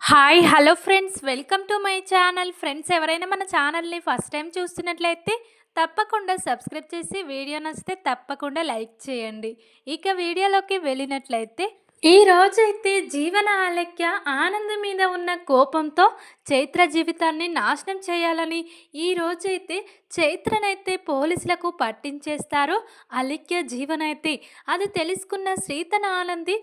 Hi hello friends welcome to my channel friends ఎవరైనా మన ఛానల్ని ఫస్ట్ టైం చూస్తున్నట్లయితే తప్పకుండా సబ్స్క్రైబ్ చేసి వీడియో నచ్చితే తప్పకుండా లైక్ చేయండి. ఇక వీడియోలోకి వెళ్ళినట్లయితే ఈ రోజైతే జీవన ఆలక్య ఆనందం మీద ఉన్న కోపంతో చైత్ర జీవితాన్ని నాశనం చేయాలని ఈ రోజైతే చైత్రనైతే పోలీసులకు పట్టించేస్తారు అలిక్య జీవనైతే. అది తెలుసుకున్న శ్రీతన ఆనంది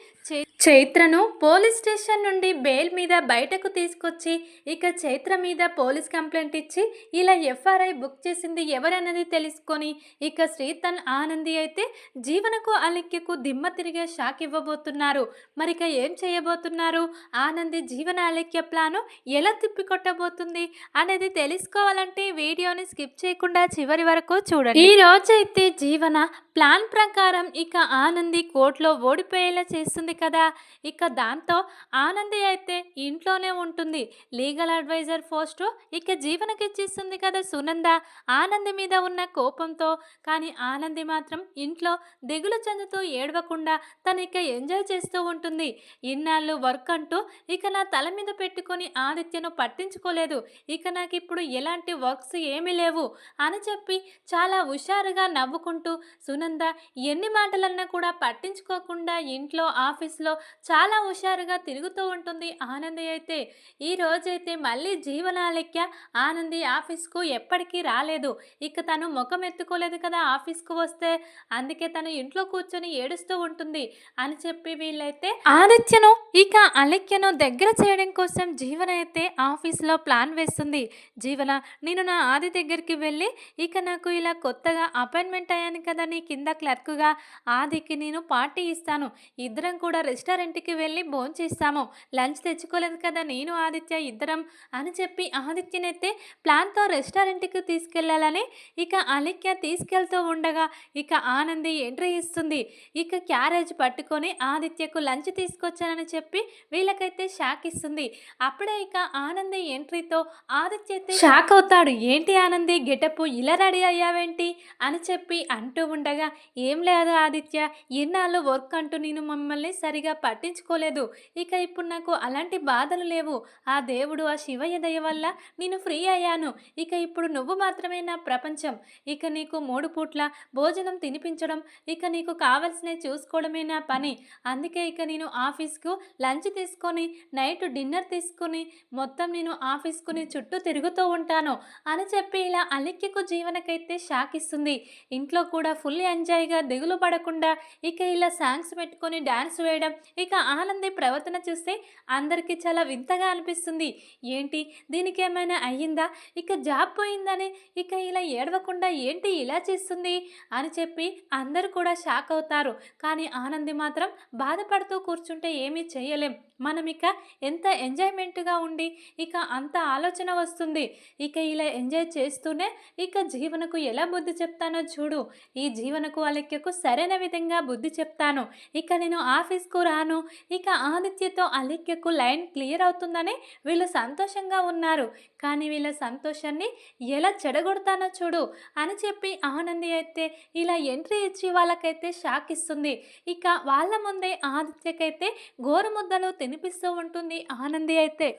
చైత్రను పోలీస్ స్టేషన్ నుండి బెయిల్ మీద బయటకు తీసుకొచ్చి ఇక చైత్ర మీద పోలీస్ కంప్లైంట్ ఇచ్చి ఇలా ఎఫ్ఆర్ఐ బుక్ చేసింది ఎవరన్నది తెలుసుకొని ఇక శ్రీతన్ ఆనంది అయితే జీవనకు అలిక్యకు దిమ్మ తిరిగే షాక్ ఇవ్వబోతున్నారు. మరిక ఏం చేయబోతున్నారు? ఆనంది జీవన అలిక్య ప్లాను ఎలా తిప్పికొట్టబోతుంది అనేది తెలుసుకోవాలంటే వీడియోని స్కిప్ చేయకుండా చివరి వరకు చూడండి. ఈ రోజైతే జీవన ప్లాన్ ప్రకారం ఇక ఆనంది కోర్టులో ఓడిపోయేలా చేస్తుంది కదా. ఇక దాంతో ఆనంది అయితే ఇంట్లోనే ఉంటుంది. లీగల్ అడ్వైజర్ పోస్టు ఇక జీవనకి ఇచ్చేస్తుంది కదా సునంద. ఆనంది మీద ఉన్న కోపంతో కానీ ఆనంది మాత్రం ఇంట్లో దిగులు చెందుతూ ఏడవకుండా తను ఇక ఎంజాయ్ చేస్తూ ఉంటుంది. ఇన్నాళ్ళు వర్క్ అంటూ ఇక నా తల మీద పెట్టుకొని ఆదిత్యను పట్టించుకోలేదు. ఇక నాకు ఇప్పుడు ఎలాంటి వర్క్స్ ఏమీ లేవు అని చెప్పి చాలా హుషారుగా నవ్వుకుంటూ సునంద ఎన్ని మాటలన్నా కూడా పట్టించుకోకుండా ఇంట్లో ఆఫీస్లో చాలా హుషారుగా తిరుగుతూ ఉంటుంది ఆనంది అయితే. ఈ రోజైతే మళ్ళీ జీవనాలెక్క ఆనంది ఆఫీస్కు ఎప్పటికీ రాలేదు. ఇక తను ముఖం ఎత్తుకోలేదు కదా ఆఫీస్కు వస్తే. అందుకే తను ఇంట్లో కూర్చొని ఏడుస్తూ ఉంటుంది అని చెప్పి వీళ్ళైతే ఆదిత్యను ఇక అలెక్యను దగ్గర చేయడం కోసం జీవన అయితే ఆఫీస్లో ప్లాన్ వేస్తుంది. జీవన నేను నా ఆది దగ్గరికి వెళ్ళి ఇక నాకు ఇలా కొత్తగా అపాయింట్మెంట్ అయ్యాను కదా నీ కింద క్లర్క్గా ఆదికి నేను పార్టీ ఇస్తాను. ఇద్దరం కూడా రెస్టారెంట్కి వెళ్ళి భోంచేస్తాము లంచ్ తెచ్చుకోలేదు కదా నేను ఆదిత్య ఇద్దరం అని చెప్పి ఆదిత్యనైతే ప్లాన్తో రెస్టారెంట్కి తీసుకెళ్ళాలని ఇక అలిక్య తీసుకెళ్తూ ఉండగా ఇక ఆనంది ఎంట్రీ ఇస్తుంది. ఇక క్యారేజ్ పట్టుకొని ఆదిత్యకు లంచ్ తీసుకొచ్చానని చెప్పి వీళ్ళకైతే షాక్ ఇస్తుంది. అప్పుడే ఇక ఆనంద్ ఎంట్రీతో ఆదిత్య షాక్ అవుతాడు. ఏంటి ఆనంది? గెటప్ ఇలా రెడీ అయ్యావేంటి? అని చెప్పి అంటూ ఉండగా ఏం లేదు ఆదిత్య. ఇన్నాళ్ళు వర్క్ అంటూ నేను మమ్మల్ని సరిగా పట్టించుకోలేదు. ఇక ఇప్పుడు నాకు అలాంటి బాధలు లేవు. ఆ దేవుడు ఆ శివయ్య దయ వల్ల నేను ఫ్రీ అయ్యాను. ఇక ఇప్పుడు నువ్వు మాత్రమే నా ప్రపంచం. ఇక నీకు మూడు పూట్ల భోజనం తినిపించడం ఇక నీకు కావలసినవి చూసుకోవడమే నా పని. అందుకే ఇక నేను ఆఫీస్కు లంచ్ తీసుకొని నైట్ డిన్నర్ తీసుకొని మొత్తం నేను ఆఫీస్కుని చుట్టూ తిరుగుతూ ఉంటాను అని చెప్పి ఇలా అలిక్యకు జీవనకైతే షాక్ ఇస్తుంది ఇంట్లో కూడా ఫుల్ ఎంజాయ్గా దిగులు పడకుండా ఇక ఇలా సాంగ్స్ పెట్టుకొని డ్యాన్స్ వేయడం ఇక ఆనంది ప్రవర్తన చూస్తే అందరికీ చాలా వింతగా అనిపిస్తుంది. ఏంటి? దీనికి ఏమైనా అయ్యిందా? ఇక జాబ్ పోయిందని ఇక ఇలా ఏడవకుండా ఏంటి ఇలా చేస్తుంది? అని చెప్పి అందరూ కూడా షాక్ అవుతారు. కానీ ఆనంది మాత్రం బాధపడుతూ కూర్చుంటే ఏమీ చేయలేం. మనం ఇక ఎంత ఎంజాయ్మెంట్గా ఉండి ఇక అంత ఆలోచన వస్తుంది. ఇక ఇలా ఎంజాయ్ చేస్తూనే ఇక జీవనకు ఎలా బుద్ధి చెప్తానో చూడు. ఈ జీవనకు అలక్యకు సరైన విధంగా బుద్ధి చెప్తాను. ఇక నేను ఆఫీస్కు రాను. ఇక ఆదిత్యతో అలెక్యకు లైన్ క్లియర్ అవుతుందని వీళ్ళు సంతోషంగా ఉన్నారు. కానీ వీళ్ళ సంతోషాన్ని ఎలా చెడగొడతానో చూడు అని చెప్పి ఆనంది అయితే ఇలా ఎంట్రీ ఇచ్చి వాళ్ళకైతే షాక్ ఇస్తుంది. ఇక వాళ్ళ ముందే ఆదిత్యకైతే గోరుముద్దలు తినిపిస్తూ ఉంటుంది ఆనంది అయితే.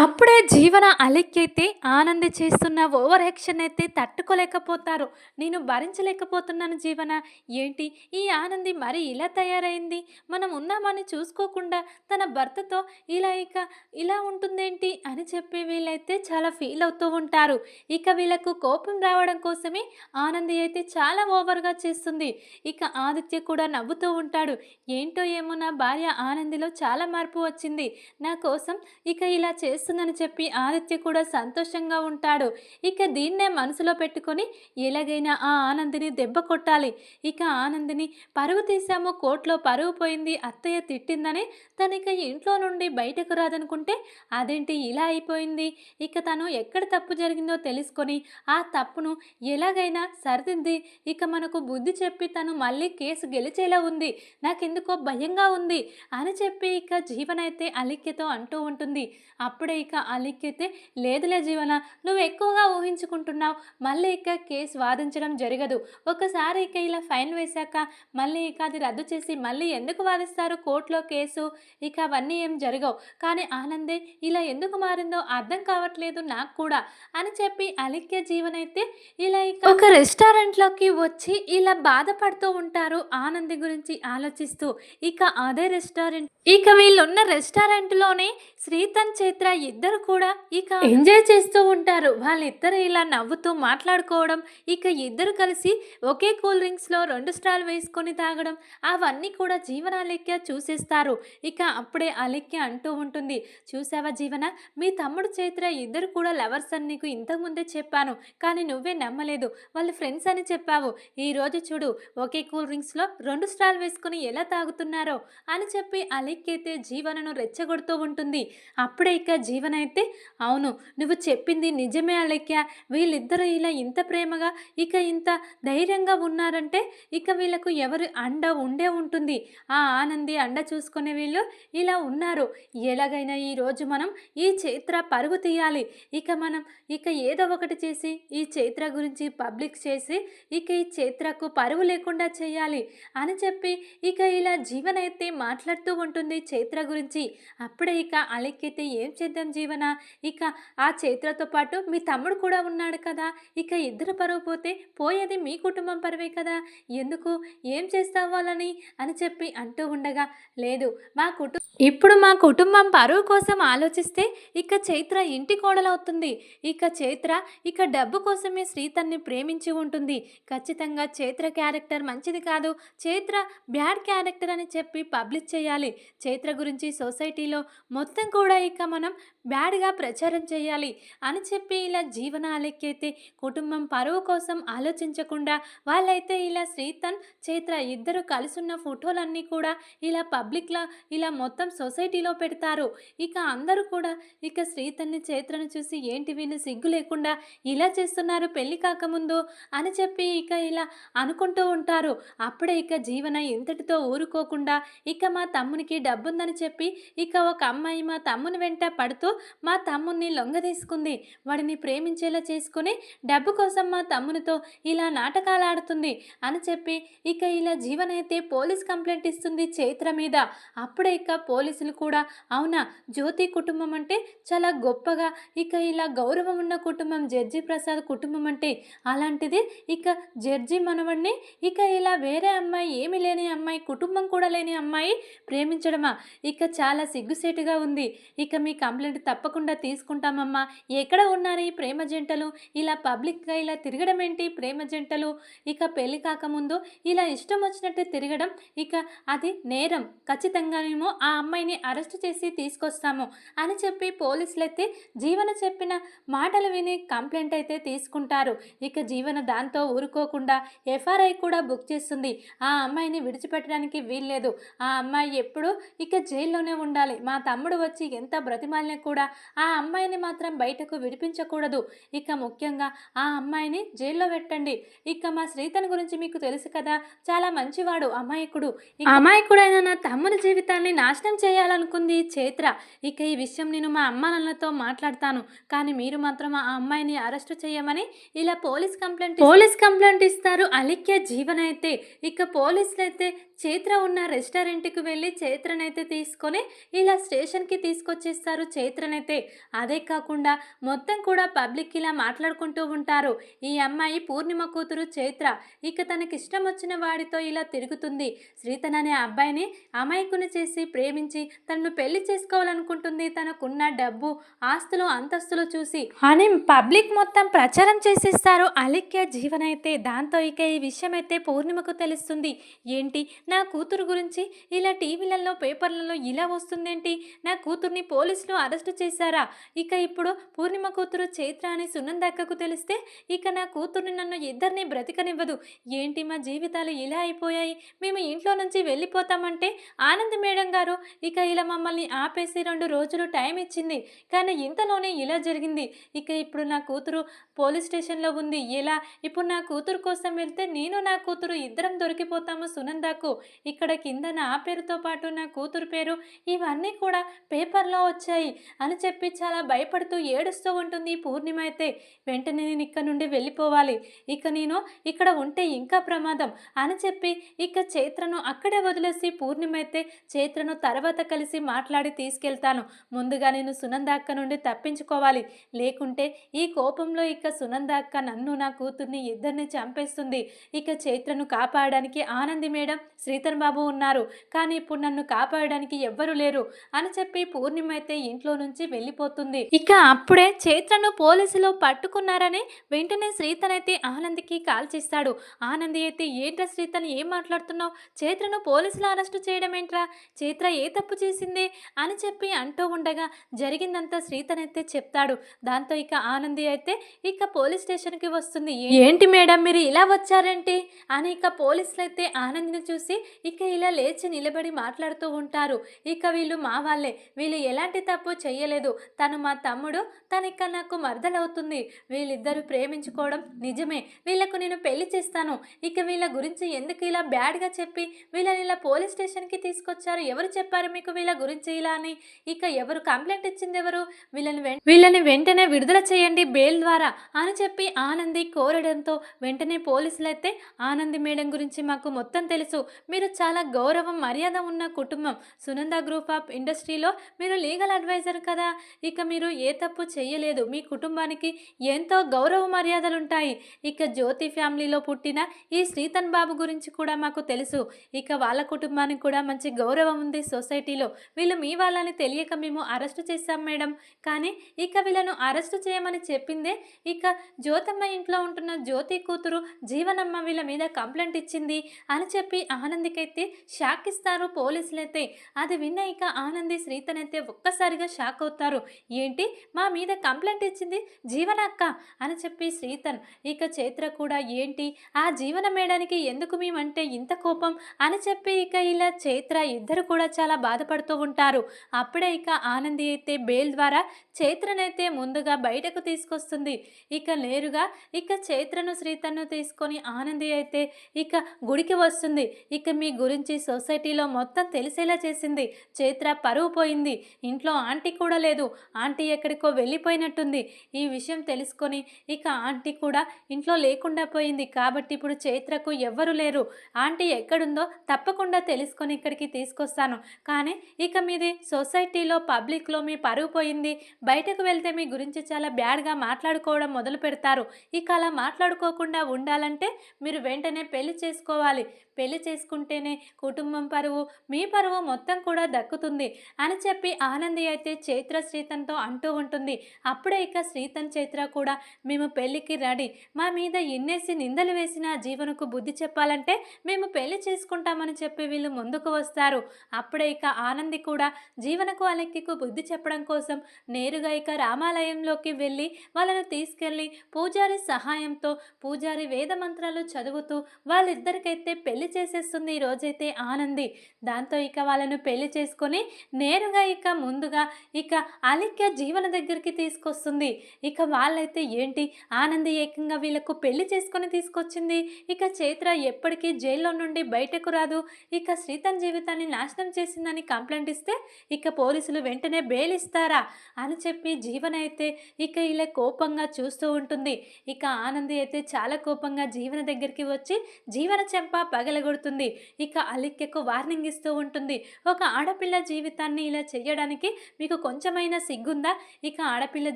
అప్పుడే జీవన అలెక్కైతే ఆనంది చేస్తున్న ఓవర్ యాక్షన్ అయితే తట్టుకోలేకపోతారు. నేను భరించలేకపోతున్నాను జీవన. ఏంటి? ఈ ఆనంది మరి ఇలా తయారైంది? మనం ఉన్నామని చూసుకోకుండా తన భర్తతో ఇలా ఇక ఇలా ఉంటుందేంటి అని చెప్పి వీళ్ళైతే చాలా ఫీల్ అవుతూ ఉంటారు. ఇక వీళ్ళకు కోపం రావడం కోసమే ఆనంది అయితే చాలా ఓవర్గా చేస్తుంది. ఇక ఆదిత్య కూడా నవ్వుతూ ఉంటాడు. ఏంటో ఏమో నా భార్య ఆనందిలో చాలా మార్పు వచ్చింది. నా కోసం ఇక ఇలా వస్తుందని చెప్పి ఆదిత్య కూడా సంతోషంగా ఉంటాడు. ఇక దీన్నే మనసులో పెట్టుకొని ఎలాగైనా ఆ ఆనందిని దెబ్బ కొట్టాలి. ఇక ఆనందిని పరువు తీసాము కోర్టులో పరువు పోయింది అత్తయ్య తిట్టిందని తను ఇక ఇంట్లో నుండి బయటకు రాదనుకుంటే అదేంటి ఇలా అయిపోయింది? ఇక తను ఎక్కడ తప్పు జరిగిందో తెలుసుకొని ఆ తప్పును ఎలాగైనా సరిదిద్ది. ఇక మనకు బుద్ధి చెప్పి తను మళ్ళీ కేసు గెలిచేలా ఉంది. నాకెందుకో భయంగా ఉంది అని చెప్పి ఇక జీవనైతే అలిక్యతో అంటూ ఉంటుంది. అప్పుడు అప్పుడే ఇక అలిక్కితే లేదులే జీవన నువ్వు ఎక్కువగా ఊహించుకుంటున్నావు. మళ్ళీ ఇక కేసు వాదించడం జరగదు. ఒకసారి ఇక ఇలా ఫైన్ వేశాక మళ్ళీ ఇక అది రద్దు చేసి మళ్ళీ ఎందుకు వాదిస్తారు కోర్టులో కేసు? ఇక అవన్నీ ఏం జరగవు. కానీ ఆనందే ఇలా ఎందుకు మారిందో అర్థం కావట్లేదు నాకు కూడా అని చెప్పి అలిక్య జీవన అయితే ఇలా ఇక ఒక రెస్టారెంట్లోకి వచ్చి ఇలా బాధపడుతూ ఉంటారు ఆనంది గురించి ఆలోచిస్తూ. ఇక అదే రెస్టారెంట్ ఇక వీళ్ళున్న రెస్టారెంట్లోనే శ్రీతన్ చైత్ర ఇద్దరు కూడా ఇక ఎంజాయ్ చేస్తూ ఉంటారు. వాళ్ళిద్దరు ఇలా నవ్వుతూ మాట్లాడుకోవడం ఇక ఇద్దరు కలిసి ఒకే కూల్ డ్రింక్స్లో రెండు స్టాల్ వేసుకొని తాగడం అవన్నీ కూడా జీవన అలెక్య చూసేస్తారు. ఇక అప్పుడే అలెక్య అంటూ ఉంటుంది చూసావా జీవన మీ తమ్ముడు చైత్ర ఇద్దరు కూడా లవర్స్ అని నీకు ఇంతకుముందే చెప్పాను కానీ నువ్వే నమ్మలేదు. వాళ్ళ ఫ్రెండ్స్ అని చెప్పావు. ఈరోజు చూడు ఒకే కూల్ డ్రింక్స్లో రెండు స్టాల్ వేసుకుని ఎలా తాగుతున్నారో అని చెప్పి అలెక్య అయితే జీవనను రెచ్చగొడుతూ ఉంటుంది. అప్పుడే ఇక జీవనైతే? అవును. నువ్వు చెప్పింది నిజమే అలెక్య వీళ్ళిద్దరూ ఇలా ఇంత ప్రేమగా ఇక ఇంత ధైర్యంగా ఉన్నారంటే ఇక వీళ్ళకు ఎవరు అండ ఉండే ఉంటుంది. ఆ ఆనంది అండ చూసుకునే వీళ్ళు ఇలా ఉన్నారు. ఎలాగైనా ఈరోజు మనం ఈ చైత్ర పరుగు తీయాలి. ఇక మనం ఇక ఏదో ఒకటి చేసి ఈ చైత్ర గురించి పబ్లిక్ చేసి ఇక ఈ చైత్రకు పరువు లేకుండా చేయాలి అని చెప్పి ఇక ఇలా జీవనైతే మాట్లాడుతూ ఉంటుంది చైత్ర గురించి. అప్పుడే ఇక అలెక్కితే ఏం చేద్దాం? జీవన. ఇక ఆ చైత్రతో పాటు మీ తమ్ముడు కూడా ఉన్నాడు కదా. ఇక ఇద్దరు పరువు పోతే పోయేది మీ కుటుంబం పరువే కదా. ఎందుకు? ఏం చేస్తావు వాళ్ళని? అని చెప్పి అంటూ ఉండగా లేదు మా కుటుంబం ఇప్పుడు మా కుటుంబం పరువు కోసం ఆలోచిస్తే ఇక చైత్ర ఇంటి కోడలవుతుంది ఇక చైత్ర ఇక డబ్బు కోసమే శ్రీతన్ని ప్రేమించి ఉంటుంది. ఖచ్చితంగా చైత్ర క్యారెక్టర్ మంచిది కాదు. చైత్ర బ్యాడ్ క్యారెక్టర్ అని చెప్పి పబ్లిష్ చేయాలి. చైత్ర గురించి సొసైటీలో మొత్తం కూడా ఇక మనం బ్యాడ్గా ప్రచారం చేయాలి అని చెప్పి ఇలా జీవన అలెక్కైతే కుటుంబం పరువు కోసం ఆలోచించకుండా వాళ్ళైతే ఇలా శ్రీతన్ చైత్ర ఇద్దరు కలిసున్న ఫోటోలన్నీ కూడా ఇలా పబ్లిక్లో ఇలా మొత్తం సొసైటీలో పెడతారు. ఇక అందరూ కూడా ఇక శ్రీతన్ని చైత్రను చూసి ఏంటి వీళ్ళు సిగ్గు లేకుండా ఇలా చేస్తున్నారు పెళ్ళి కాకముందు అని చెప్పి ఇక ఇలా అనుకుంటూ ఉంటారు. అప్పుడే ఇక జీవన ఇంతటితో ఊరుకోకుండా ఇక మా తమ్మునికి డబ్బుందని చెప్పి ఇక ఒక అమ్మాయి మా తమ్ముని వెంట పడుతుంది మాట్లాడుతూ మా తమ్ముణ్ణి లొంగ తీసుకుంది. వాడిని ప్రేమించేలా చేసుకుని డబ్బు కోసం మా తమ్మునితో ఇలా నాటకాలు ఆడుతుంది అని చెప్పి ఇక ఇలా జీవనైతే అయితే పోలీస్ కంప్లైంట్ ఇస్తుంది చైత్ర మీద. అప్పుడే ఇక పోలీసులు కూడా అవునా జ్యోతి కుటుంబం అంటే చాలా గొప్పగా ఇక ఇలా గౌరవం ఉన్న కుటుంబం జడ్జి ప్రసాద్ కుటుంబం అంటే అలాంటిది. ఇక జడ్జి మనవడిని ఇక ఇలా వేరే అమ్మాయి ఏమి లేని అమ్మాయి కుటుంబం కూడా లేని అమ్మాయి ప్రేమించడమా? ఇక చాలా సిగ్గుసేటుగా ఉంది. ఇక మీ కంప్లైంట్ తప్పకుండా తీసుకుంటామమ్మా. ఎక్కడ ఉన్నారు ఈ ప్రేమ జంటలు? ఇలా పబ్లిక్గా ఇలా తిరగడం ఏంటి ప్రేమ జంటలు? ఇక పెళ్ళి కాకముందు ఇలా ఇష్టం వచ్చినట్టు తిరగడం ఇక అది నేరం. ఖచ్చితంగానేమో ఆ అమ్మాయిని అరెస్ట్ చేసి తీసుకొస్తాము అని చెప్పి పోలీసులు అయితే జీవన చెప్పిన మాటలు విని కంప్లైంట్ అయితే తీసుకుంటారు. ఇక జీవన దాంతో ఊరుకోకుండా ఎఫ్ఆర్ఐ కూడా బుక్ చేస్తుంది. ఆ అమ్మాయిని విడిచిపెట్టడానికి వీల్లేదు. ఆ అమ్మాయి ఎప్పుడు ఇక జైల్లోనే ఉండాలి. మా తమ్ముడు వచ్చి ఎంత బ్రతిమాలిన కూడా ఆ అమ్మాయిని మాత్రం బయటకు విడిపించకూడదు. ఇక ముఖ్యంగా ఆ అమ్మాయిని జైల్లో పెట్టండి. ఇక మా శ్రీతన్ గురించి మీకు తెలుసు కదా చాలా మంచివాడు అమాయకుడు. అమాయకుడైన నా తమ్ముని జీవితాన్ని నాశనం చేయాలనుకుంది చైత్ర. ఇక ఈ విషయం నేను మా అమ్మ నాన్నలతో మాట్లాడతాను. కానీ మీరు మాత్రం ఆ అమ్మాయిని అరెస్ట్ చేయమని ఇలా పోలీస్ కంప్లైంట్ పోలీస్ కంప్లైంట్ ఇస్తారు. అలిక్య జీవన అయితే ఇక పోలీసులు అయితే చైత్ర ఉన్న రెస్టారెంట్కి వెళ్ళి చైత్రనైతే తీసుకొని ఇలా స్టేషన్కి తీసుకొచ్చేస్తారు చైత్రనైతే అదే కాకుండా మొత్తం కూడా పబ్లిక్ ఇలా మాట్లాడుకుంటూ ఉంటారు. ఈ అమ్మాయి పూర్ణిమ కూతురు చైత్ర. ఇక తనకిష్టం వచ్చిన వాడితో ఇలా తిరుగుతుంది. శ్రీతన్ అనే అబ్బాయిని అమాయకుని చేసి ప్రేమించి తనను పెళ్ళి చేసుకోవాలనుకుంటుంది. తనకున్న డబ్బు ఆస్తులు అంతస్తులు చూసి అని పబ్లిక్ మొత్తం ప్రచారం చేసేస్తారు. అలిక్య జీవన అయితే దాంతో ఇక ఈ విషయం అయితే పూర్ణిమకు తెలుస్తుంది. ఏంటి? నా కూతురు గురించి ఇలా టీవీలలో పేపర్లలో ఇలా వస్తుందేంటి? నా కూతుర్ని పోలీసులు అరెస్ట్ చేశారా? ఇక ఇప్పుడు పూర్ణిమ కూతురు చైత్ర అని సునందక్కకు తెలిస్తే ఇక నా కూతుర్ని నన్ను ఇద్దరిని బ్రతికనివ్వదు. ఏంటి మా జీవితాలు ఇలా అయిపోయాయి? మేము ఇంట్లో నుంచి వెళ్ళిపోతామంటే ఆనంద్ మేడం గారు ఇక ఇలా మమ్మల్ని ఆపేసి రెండు రోజులు టైం ఇచ్చింది. కానీ ఇంతలోనే ఇలా జరిగింది. ఇక ఇప్పుడు నా కూతురు పోలీస్ స్టేషన్లో ఉంది. ఎలా? ఇప్పుడు నా కూతురు కోసం వెళ్తే నేను నా కూతురు ఇద్దరం దొరికిపోతాము సునందాకు. ఇక్కడ కింద నా పేరుతో పాటు నా కూతురు పేరు ఇవన్నీ కూడా పేపర్లో వచ్చాయి. అని చెప్పి చాలా భయపడుతూ ఏడుస్తూ ఉంటుంది పూర్ణిమ అయితే. వెంటనే నేను ఇక్కడ నుండి వెళ్ళిపోవాలి. ఇక నేను ఇక్కడ ఉంటే ఇంకా ప్రమాదం అని చెప్పి ఇక చైత్రను అక్కడే వదిలేసి పూర్ణిమ అయితే చైత్రను తర్వాత కలిసి మాట్లాడి తీసుకెళ్తాను. ముందుగా నేను సునంద అక్క నుండి తప్పించుకోవాలి. లేకుంటే ఈ కోపంలో ఇక సునంద అక్క నన్ను నా కూతుర్ని ఇద్దరిని చంపేస్తుంది. ఇక చైత్రను కాపాడడానికి ఆనంది మేడం శ్రీధర్ బాబు ఉన్నారు. కానీ ఇప్పుడు నన్ను కాపాడడానికి ఎవ్వరు లేరు అని చెప్పి పూర్ణిమ అయితే ఇంట్లో నుంచి వెళ్ళిపోతుంది. ఇక అప్పుడే చైత్రను పోలీసులు పట్టుకున్నారని వెంటనే శ్రీతన్ అయితే ఆనందికి కాల్ చేస్తాడు. ఆనంది అయితే ఏంట్రా శ్రీతన్ ఏం మాట్లాడుతున్నావు? చైత్రను పోలీసులు అరెస్టు చేయడం ఏంట్రా? చైత్ర ఏ తప్పు చేసింది? అని చెప్పి అంటూ ఉండగా జరిగిందంతా శ్రీతన్ అయితే చెప్తాడు. దాంతో ఇక ఆనంది అయితే ఇక పోలీస్ స్టేషన్కి వస్తుంది. ఏంటి మేడం మీరు ఇలా వచ్చారేంటి? అని ఇక పోలీసులు అయితే ఆనందిని చూసి ఇక ఇలా లేచి నిలబడి మాట్లాడుతూ ఉంటారు. ఇక వీళ్ళు మా వాళ్ళే. వీళ్ళు ఎలాంటి తప్పు చెయ్యలేదు తను మా తమ్ముడు తనిక ఇక నాకు మరదలవుతుంది. వీళ్ళిద్దరూ ప్రేమించుకోవడం నిజమే. వీళ్ళకు నేను పెళ్ళి చేస్తాను. ఇక వీళ్ళ గురించి ఎందుకు ఇలా బ్యాడ్గా చెప్పి వీళ్ళని ఇలా పోలీస్ స్టేషన్కి తీసుకొచ్చారు? ఎవరు చెప్పారు మీకు వీళ్ళ గురించి ఇలా అని? ఇక ఎవరు కంప్లైంట్ ఇచ్చింది ఎవరు? వీళ్ళని వీళ్ళని వెంటనే విడుదల చేయండి బెయిల్ ద్వారా అని చెప్పి ఆనంది కోరడంతో వెంటనే పోలీసులు అయితే ఆనంది మేడం గురించి మాకు మొత్తం తెలుసు. మీరు చాలా గౌరవం మర్యాద ఉన్న కుటుంబం. సునంద గ్రూప్ ఆఫ్ ఇండస్ట్రీలో మీరు లీగల్ అడ్వైజర్ కదా? ఇక మీరు ఏ తప్పు చేయలేదు మీ కుటుంబానికి ఎంతో గౌరవ మర్యాదలు ఉంటాయి ఇక జ్యోతి ఫ్యామిలీలో పుట్టిన ఈ శ్రీతన్ బాబు గురించి కూడా మాకు తెలుసు. ఇక వాళ్ళ కుటుంబానికి కూడా మంచి గౌరవం ఉంది సొసైటీలో. వీళ్ళు మీ వాళ్ళని తెలియక మేము అరెస్ట్ చేశాం మేడం. కానీ ఇక వీళ్ళను అరెస్ట్ చేయమని చెప్పిందే ఇక జ్యోతమ్మ ఇంట్లో ఉంటున్న జ్యోతి కూతురు జీవనమ్మ వీళ్ళ మీద కంప్లైంట్ ఇచ్చింది అని చెప్పి ఆనందికైతే షాక్ ఇస్తారు పోలీసులైతే. అది విన్న ఇక ఆనంది శ్రీతన్ అయితే ఒక్కసారిగా షాక్ అవుతారు. ఏంటి? మా మీద కంప్లైంట్ ఇచ్చింది జీవనక్క అని చెప్పి శ్రీతన్. ఇక చైత్ర కూడా ఏంటి? ఆ జీవన మేడానికి ఎందుకు మేమంటే ఇంత కోపం? అని చెప్పి ఇక ఇలా చైత్ర ఇద్దరు కూడా చాలా బాధపడుతూ ఉంటారు. అప్పుడే ఇక ఆనంది అయితే బెయిల్ ద్వారా చైత్రనైతే ముందుగా బయటకు తీసుకొస్తుంది. ఇక నేరుగా ఇక చైత్రను శ్రీతన్ను తీసుకొని ఆనంది అయితే ఇక గుడికి వస్తుంది. ఇక మీ గురించి సొసైటీలో మొత్తం తెలిసేలా చేసింది. చైత్ర పరువు పోయింది. ఇంట్లో ఆంటీ కూడా లేదు. ఆంటీ ఎక్కడికో వెళ్ళిపోయినట్టుంది. ఈ విషయం తెలుసుకొని ఇక ఆంటీ కూడా ఇంట్లో లేకుండా పోయింది. కాబట్టి ఇప్పుడు చైత్రకు ఎవ్వరు లేరు. ఆంటీ ఎక్కడుందో తప్పకుండా తెలుసుకొని ఇక్కడికి తీసుకొస్తాను. కానీ ఇక మీది సొసైటీలో పబ్లిక్లో మీ పరువు పోయింది. బయటకు వెళ్తే మీ గురించి చాలా బ్యాడ్గా మాట్లాడుకోవడం మొదలు పెడతారు. ఇక అలా మాట్లాడుకోకుండా ఉండాలంటే మీరు వెంటనే పెళ్ళి చేసుకోవాలి. పెళ్ళి చేసుకుంటేనే కుటుంబం పరువు మీ పరువు మొత్తం కూడా దక్కుతుంది అని చెప్పి ఆనంది అయితే చైత్ర శ్రీతన్తో అంటూ ఉంటుంది. అప్పుడే ఇక శ్రీతన్ చైత్ర కూడా మేము పెళ్ళికి రెడీ. మా మీద ఎన్నేసి నిందలు వేసిన జీవనకు బుద్ధి చెప్పాలంటే మేము పెళ్ళి చేసుకుంటామని చెప్పి వీళ్ళు ముందుకు వస్తారు. అప్పుడే ఇక ఆనంది కూడా జీవనకు అలెక్కికు బుద్ధి చెప్పడం కోసం నేరుగా ఇక రామాలయంలోకి వెళ్ళి వాళ్ళను తీసుకెళ్ళి పూజారి సహాయంతో పూజారి వేద మంత్రాలు చదువుతూ వాళ్ళిద్దరికైతే పెళ్ళి చేసేస్తుంది ఈ రోజైతే ఆనంది. దాంతో ఇక వాళ్ళను పెళ్ళి చేసుకొని నేరుగా ఇక ముందుగా ఇక అలిక్య జీవన దగ్గరికి తీసుకొస్తుంది. ఇక వాళ్ళైతే ఏంటి? ఆనంది ఏకంగా వీళ్ళకు పెళ్ళి చేసుకొని తీసుకొచ్చింది. ఇక చైత్ర ఎప్పటికీ జైల్లో నుండి బయటకు రాదు. ఇక శ్రీతన్ జీవితాన్ని నాశనం చేసిందని కంప్లైంట్ ఇస్తే ఇక పోలీసులు వెంటనే బెయిల్ ఇస్తారా అని చెప్పి జీవన అయితే ఇక ఇలా కోపంగా చూస్తూ ఉంటుంది. ఇక ఆనంది అయితే చాలా కోపంగా జీవన దగ్గరికి వచ్చి జీవన చెంప పగలగొడుతుంది. ఇక అలిక్యకు వార్నింగ్ ఇస్తూ ఉంటుంది. ఒక ఆడపిల్ల జీవితాన్ని ఇలా చేయడానికి మీకు కొంచెమైనా సిగ్గుందా? ఇక ఆడపిల్ల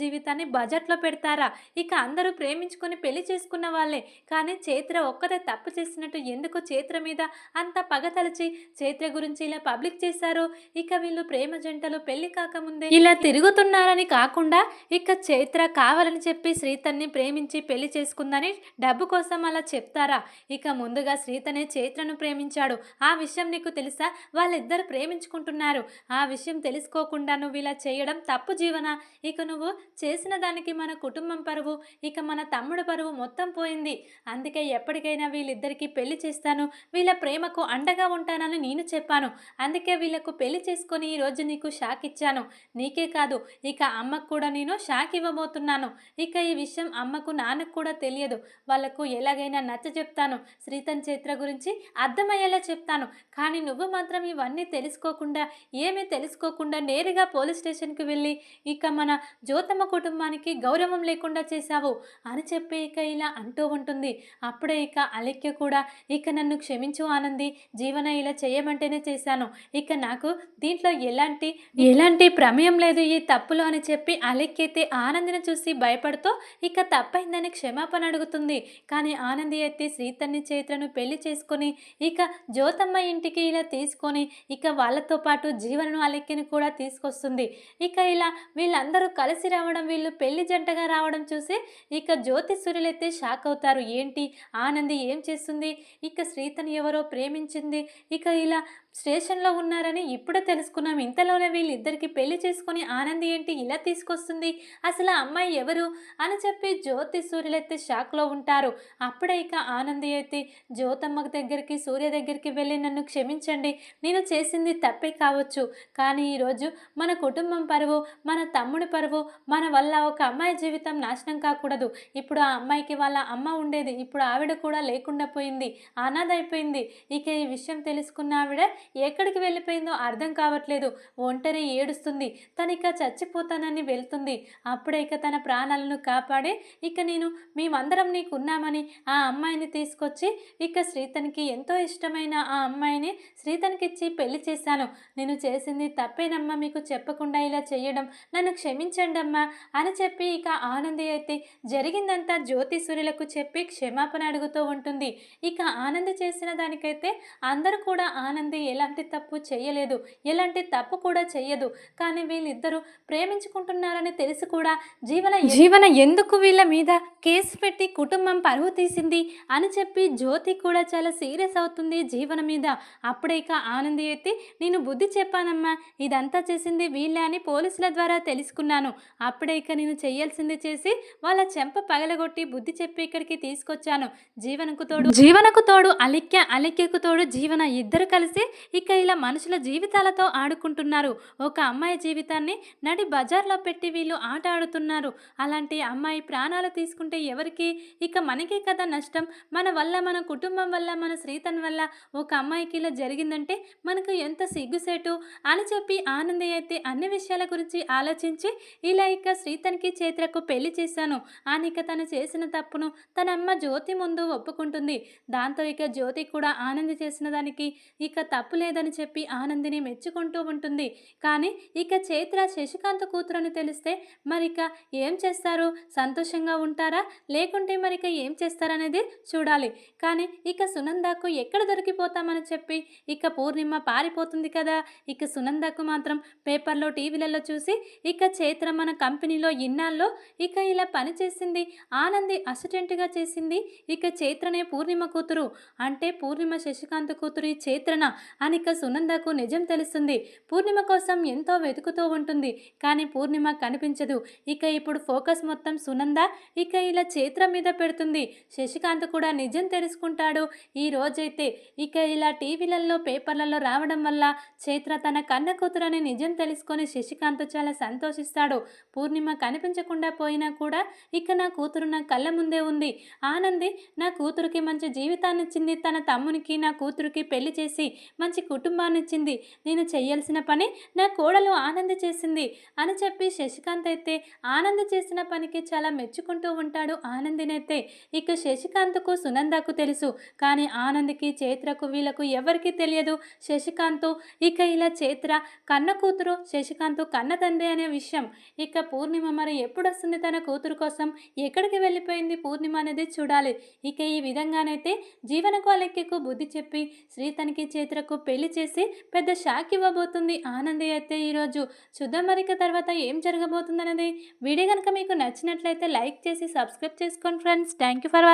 జీవితాన్ని బడ్జెట్లో పెడతారా? ఇక అందరూ ప్రేమించుకొని పెళ్ళి చేసుకున్న వాళ్ళే. కానీ చైత్ర ఒక్కదే తప్పు చేసినట్టు ఎందుకు చైత్ర మీద అంత పగ తలచి చైత్ర గురించి ఇలా పబ్లిక్ చేశారు? ఇక వీళ్ళు ప్రేమ జంటలు పెళ్ళి కాకముందే ఇలా తిరుగుతున్నారని కాకుండా ఇక చైత్ర కావాలని చెప్పి శ్రీతన్ని ప్రేమించి పెళ్ళి చేసుకుందని డబ్బు కోసం అలా చెప్తారా? ఇక ముందుగా శ్రీతనే చైత్రను ప్రేమించాడు. ఆ విషయం నీకు తెలుసా? వాళ్ళిద్దరు ప్రేమించుకుంటున్నారు. ఆ విషయం తెలుసుకోకుండా నువ్వు ఇలా చేయడం తప్పు జీవన. ఇక నువ్వు చేసిన దానికి మన కుటుంబం పరువు ఇక మన తమ్ముడు పరువు మొత్తం పోయింది. అందుకే ఎప్పటికైనా వీళ్ళిద్దరికీ పెళ్ళి చేస్తాను. వీళ్ళ ప్రేమకు అండగా ఉంటానని నేను చెప్పాను. అందుకే వీళ్ళకు పెళ్ళి చేసుకొని ఈ రోజు నీకు షాక్ ఇచ్చాను. నీకే కాదు ఇక అమ్మకు కూడా నేను షాక్ ఇవ్వబోతున్నాను. ఇక ఈ విషయం అమ్మకు నాన్నకు కూడా తెలియదు. వాళ్ళకు ఎలాగైనా నచ్చ చెప్తాను. శ్రీతన్ చైత్ర గురించి అర్థమయ్యేలా చెప్తాను. కానీ నువ్వు మాత్రం ఇవన్నీ తెలుసుకోకుండా ఏమీ తెలుసుకోకుండా నేరుగా పోలీస్ పోలీస్ స్టేషన్కి వెళ్ళి ఇక మన జ్యోతమ్మ కుటుంబానికి గౌరవం లేకుండా చేశావు అని చెప్పి ఇక ఇలా అంటూ ఉంటుంది. అప్పుడే ఇక అలెక్య కూడా ఇక నన్ను క్షమించు ఆనంది జీవన ఇలా చేయమంటేనే చేశాను. ఇక నాకు దీంట్లో ఎలాంటి ఎలాంటి ప్రమేయం లేదు ఈ తప్పులు అని చెప్పి అలెక్కైతే అయితే ఆనందిని చూసి భయపడుతూ ఇక తప్పైందని క్షమాపణ అడుగుతుంది. కానీ ఆనంది అయితే శ్రీతన్ని చైత్రను పెళ్ళి చేసుకొని ఇక జ్యోతమ్మ ఇంటికి ఇలా తీసుకొని ఇక వాళ్ళతో పాటు జీవనను అలెక్కిని కూడా తీసుకొస్తుంది. ఇక ఇలా వీళ్ళందరూ కలిసి రావడం వీళ్ళు పెళ్ళి జంటగా రావడం చూసి ఇక జ్యోతి సూర్యులైతే షాక్ అవుతారు. ఏంటి? ఆనంది ఏం చేస్తుంది? ఇక శ్రీతని ఎవరో ప్రేమించింది. ఇక ఇలా స్టేషన్లో ఉన్నారని ఇప్పుడే తెలుసుకున్నాం. ఇంతలోనే వీళ్ళిద్దరికి పెళ్ళి చేసుకుని ఆనంది ఏంటి? ఇలా తీసుకొస్తుంది. అసలు ఆ అమ్మాయి ఎవరు? అని చెప్పి జ్యోతి సూర్యులైతే షాక్లో ఉంటారు. అప్పుడే ఇక ఆనంది అయితే జ్యోతమ్మ దగ్గరికి సూర్య దగ్గరికి వెళ్ళి నన్ను క్షమించండి. నేను చేసింది తప్పే కావచ్చు. కానీ ఈరోజు మన కుటుంబం పరువు మన తమ్ముడి పరువు మన వల్ల ఒక అమ్మాయి జీవితం నాశనం కాకూడదు. ఇప్పుడు ఆ అమ్మాయికి వాళ్ళ అమ్మ ఉండేది. ఇప్పుడు ఆవిడ కూడా లేకుండా పోయింది. అనాథ అయిపోయింది. ఇక ఈ విషయం తెలుసుకున్న ఆవిడ ఎక్కడికి వెళ్ళిపోయిందో అర్థం కావట్లేదు. ఒంటరి ఏడుస్తుంది. తను ఇక చచ్చిపోతానని వెళ్తుంది. అప్పుడే ఇక తన ప్రాణాలను కాపాడే ఇక నేను మేమందరం నీకున్నామని ఆ అమ్మాయిని తీసుకొచ్చి ఇక శ్రీతనికి ఎంతో ఇష్టమైన ఆ అమ్మాయిని శ్రీతన్కిచ్చి పెళ్ళి చేశాను. నేను చేసింది తప్పేనమ్మా మీకు చెప్పకుండా ఇలా చేయడం. నన్ను క్షమించండి అమ్మా అని చెప్పి ఇక ఆనంది అయితే జరిగిందంతా జ్యోతిసూర్యులకు చెప్పి క్షమాపణ అడుగుతూ ఉంటుంది. ఇక ఆనంది చేసిన దానికైతే అందరూ కూడా ఆనంది ఎలాంటి తప్పు చేయలేదు. ఎలాంటి తప్పు కూడా చెయ్యదు కానీ వీళ్ళిద్దరూ ప్రేమించుకుంటున్నారని తెలిసి కూడా జీవన జీవన ఎందుకు వీళ్ళ మీద కేసు పెట్టి కుటుంబం పరువు తీసింది అని చెప్పి జ్యోతి కూడా చాలా సీరియస్ అవుతుంది జీవన మీద. అప్పుడే ఇక ఆనంది అయితే నేను బుద్ధి చెప్పానమ్మా ఇదంతా చేసింది వీళ్ళే అని పోలీసుల ద్వారా తెలుసుకున్నాను. అప్పుడే ఇక నేను చేయాల్సింది చేసి వాళ్ళ చెంప పగలగొట్టి బుద్ధి చెప్పి ఇక్కడికి తీసుకొచ్చాను. జీవనకు తోడు జీవనకు తోడు అలిక్య అలిక్యకు తోడు జీవన ఇద్దరు కలిసి ఇక ఇలా మనుషుల జీవితాలతో ఆడుకుంటున్నారు. ఒక అమ్మాయి జీవితాన్ని నడి బజార్లో పెట్టి వీళ్ళు ఆట ఆడుతున్నారు. అలాంటి అమ్మాయి ప్రాణాలు తీసుకుంటే ఎవరికి? ఇక మనకే కదా నష్టం. మన వల్ల మన కుటుంబం వల్ల మన శ్రీతన్ వల్ల ఒక అమ్మాయికి ఇలా జరిగిందంటే మనకు ఎంత సిగ్గుసేటు? అని చెప్పి ఆనంది అయితే అన్ని విషయాల గురించి ఆలోచించి ఇలా ఇక శ్రీతన్కి చేతులకు పెళ్ళి చేశాను. అని ఇక తను చేసిన తప్పును తన అమ్మ జ్యోతి ముందు ఒప్పుకుంటుంది. దాంతో ఇక జ్యోతి కూడా ఆనంది చేసిన దానికి ఇక తప్పు లేదని చెప్పి ఆనందిని మెచ్చుకుంటూ ఉంటుంది. కానీ ఇక చైత్ర శశికాంత్ కూతురని తెలిస్తే మరిక ఏం చేస్తారు? సంతోషంగా ఉంటారా? లేకుంటే మరిక ఏం చేస్తారనేది చూడాలి. కానీ ఇక సునందాకు ఎక్కడ దొరికిపోతామని చెప్పి ఇక పూర్ణిమ పారిపోతుంది కదా. ఇక సునందాకు మాత్రం పేపర్లో టీవీలలో చూసి ఇక చైత్ర మన కంపెనీలో ఇన్నాళ్ళు ఇక ఇలా పనిచేసింది ఆనంది అసిస్టెంట్గా చేసింది ఇక చైత్రనే పూర్ణిమ కూతురు. అంటే పూర్ణిమ శశికాంత్ కూతురు ఈ చైత్రన? అని ఇక సునందకు నిజం తెలుస్తుంది. పూర్ణిమ కోసం ఎంతో వెతుకుతూ ఉంటుంది. కానీ పూర్ణిమ కనిపించదు. ఇక ఇప్పుడు ఫోకస్ మొత్తం సునంద. ఇక ఇలా చేత్ర మీద పెడుతుంది. శశికాంత్ కూడా నిజం తెలుసుకుంటాడు. ఈ రోజైతే ఇక ఇలా టీవీలలో పేపర్లలో రావడం వల్ల చైత్ర తన కన్న కూతురని నిజం తెలుసుకొని శశికాంత్ చాలా సంతోషిస్తాడు. పూర్ణిమ కనిపించకుండా పోయినా కూడా ఇక నా కూతురు నా కళ్ళ ముందే ఉంది. ఆనంది నా కూతురికి మంచి జీవితాన్ని ఇచ్చింది తన తమ్మునికి నా కూతురికి పెళ్ళి చేసి మంచి కుటుంబాన్ని ఇచ్చింది నేను చేయాల్సిన పని నా కోడలు ఆనంద చేసింది. అని చెప్పి శశికాంత్ అయితే ఆనంద చేసిన పనికి చాలా మెచ్చుకుంటూ ఉంటాడు ఆనందినైతే. ఇక శశికాంత్కు సునందకు తెలుసు. కానీ ఆనందికి చైత్రకు వీళ్ళకు ఎవరికీ తెలియదు. శశికాంత్ ఇక ఇలా చైత్ర కన్న కూతురు శశికాంత్ కన్న తండ్రి అనే విషయం. ఇక పూర్ణిమ మరి ఎప్పుడు వస్తుంది తన కూతురు కోసం? ఎక్కడికి వెళ్ళిపోయింది పూర్ణిమ అనేది చూడాలి. ఇక ఈ విధంగానైతే జీవనకు అలెక్యకు బుద్ధి చెప్పి శ్రీతనికి చైత్రకు పెళ్ళి చేసి పెద్ద షాక్ ఇవ్వబోతుంది ఆనంది అయితే ఈరోజు. చూద్దాం మరిక తర్వాత ఏం జరగబోతుంది అనేది వీడియో కనుక మీకు నచ్చినట్లయితే లైక్ చేసి సబ్స్క్రైబ్ చేసుకోండి ఫ్రెండ్స్. Thank you for